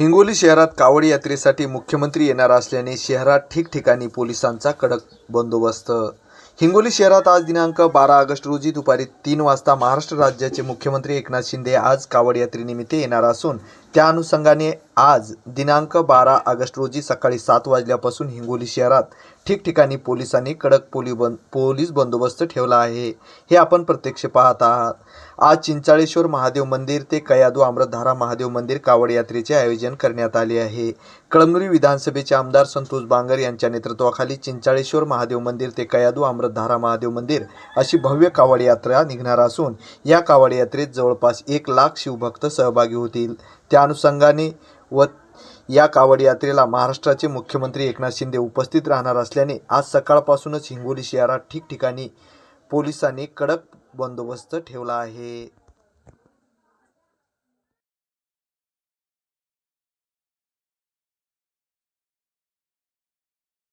हिंगोली शहरात कावड यात्रेसाठी मुख्यमंत्री येणार असल्याने शहरात ठिकठिकाणी पोलिसांचा कडक बंदोबस्त. हिंगोली शहरात आज दिनांक बारा ऑगस्ट रोजी दुपारी तीन वाजता महाराष्ट्र राज्याचे मुख्यमंत्री एकनाथ शिंदे आज कावड यात्रेनिमित्त येणार असून त्या अनुषंगाने आज दिनांक बारा ऑगस्ट रोजी सकाळी सात वाजल्यापासून हिंगोली शहरात ठिकठिकाणी पोलिसांनी कडक पोली बंद पोलीस बंदोबस्त ठेवला आहे. हे आपण प्रत्यक्ष पाहत आहात. आज चिंचाळेश्वर महादेव मंदिर ते कयादू अमृतधारा महादेव मंदिर कावड यात्रेचे आयोजन करण्यात आले आहे. कळमनुरी विधानसभेचे आमदार संतोष बांगर यांच्या नेतृत्वाखाली चिंचाळेश्वर महादेव मंदिर ते कयादू अमृतधारा महादेव मंदिर अशी भव्य कावड यात्रा निघणार असून या कावड यात्रेत जवळपास एक लाख शिवभक्त सहभागी होतील. त्या अनुषंगाने व या कावड यात्रेला महाराष्ट्राचे मुख्यमंत्री एकनाथ शिंदे उपस्थित राहणार असल्याने आज सकाळपासूनच हिंगोली शहरात ठिकठिकाणी पोलिसांनी कडक बंदोबस्त ठेवला आहे.